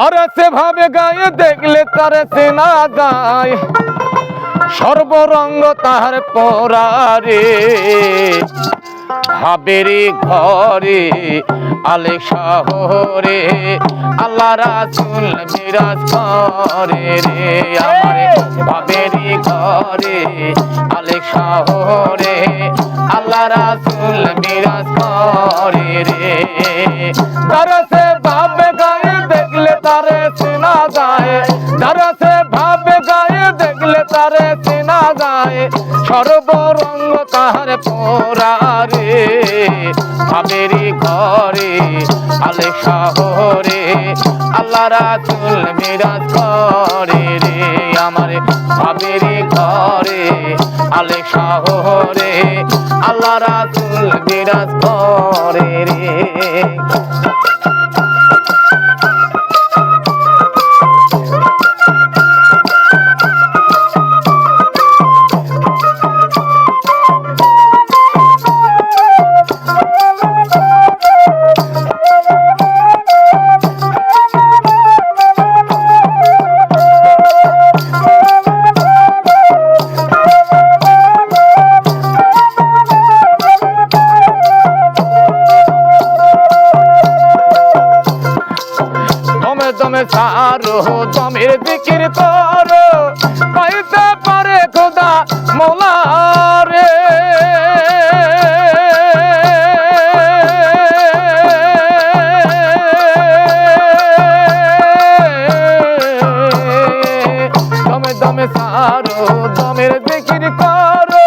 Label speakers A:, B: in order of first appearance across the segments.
A: যারা সেভাবে গায়ে দেখলে তারে চেনা যায়। সর্বরঙ্গ তাহার পরারে, ভাবেরি ঘরে আলে শহরে আল্লাহ রাসুল বিরাজ করে রে। আমারে ভাবেরি ঘরে আলে শহরে আল্লাহ রাসুল বিরাজ করে রে। তারা চেনা যায়, সর্বরঙ্গ তাহার পোরারে। ভাবেরি ঘরে, আলে শহরে, আল্লাহ রাসুল বিরাজ করে রে। আমার ভাবেরি ঘরে, আলে শহরে, আল্লাহ রাসুল বিরাজ করে রে। সারো দমের দিকির করো পাইতে পারে খোদা মোলা রে। দমে দমে সারো দমের দিকির করো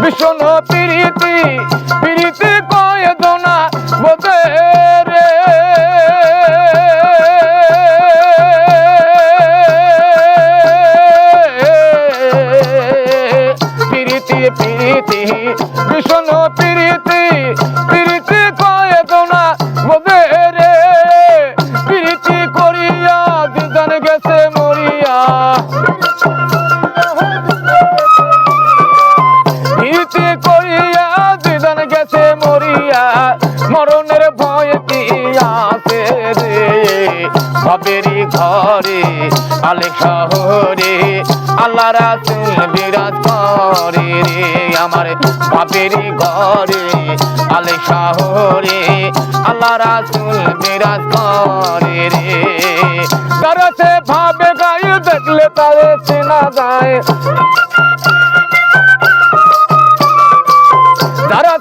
A: ভীষণ পিরিতি পিরিতি কয়ে দোনা বোধে রে। পিরিতি পিরিতি ভীষণ পিরিতি পিরিতি কয়ে গেছে মরিয়া। আছে রে বাবেরি ঘরে আলে শহরে আল্লাহ রাসুল বিরাজ করে রে। আমার বাবেরি ঘরে আলে শহরে আল্লাহ রাসুল বিরাজ করে রে। তারা ভাবে গায়ে দেখলে তারে চেনা যায়।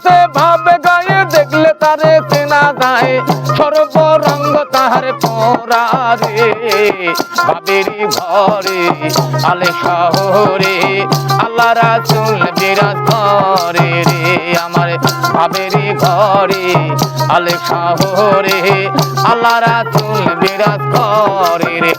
A: সে ভাবে সর্বরঙ্গ তাহার পরারে বাবির ঘরে, আলে শহরে, আল্লাহ রাসুল বিরাজ করে রে। আমার বাবির ঘরে, আলে শহরে, আল্লাহ রাসুল বিরাজ করে রে।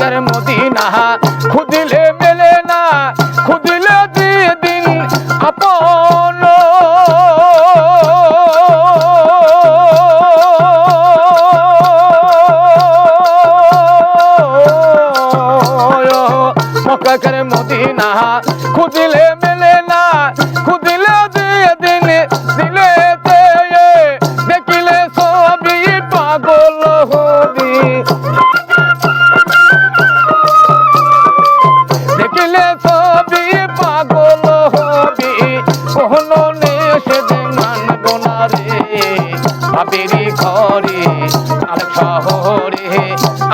A: চার মদিনা খুদিলে মেলে না খুদিলে দিয়ে দিন আপন। মদিনা খুদিলে দেখিলে সবই পাগল হবি। কোনো নেশে মানব না রে। ভাবেরি ঘরে, আর শহরে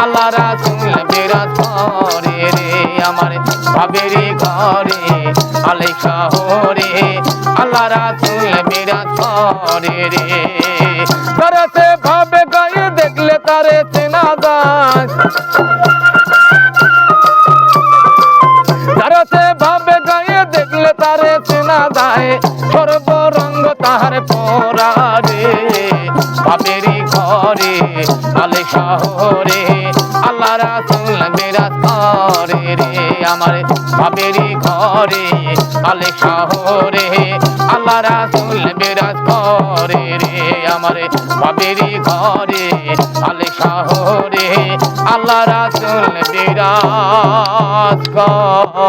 A: আল্লাহ রাসুল বিরাজ করে রে। আমার ভাবেরি ঘরে আলে শহরে আল্লাহ রাসুল বিরাজ করে রে। সে ভাবে গায়ে দেখলে তারে চেনা যায়। তাহার পরারে বাপেরি ঘরে, আলে শহরে, আল্লাহ রাসুল বিরাজ করে রে, আমার বাপেরি ঘরে, আলে শহরে, আল্লাহ রাসুল বিরাজ করে রে, আমার বাপেরি ঘরে, আলে শহরে, আল্লাহ রাসুল বিরাজ করে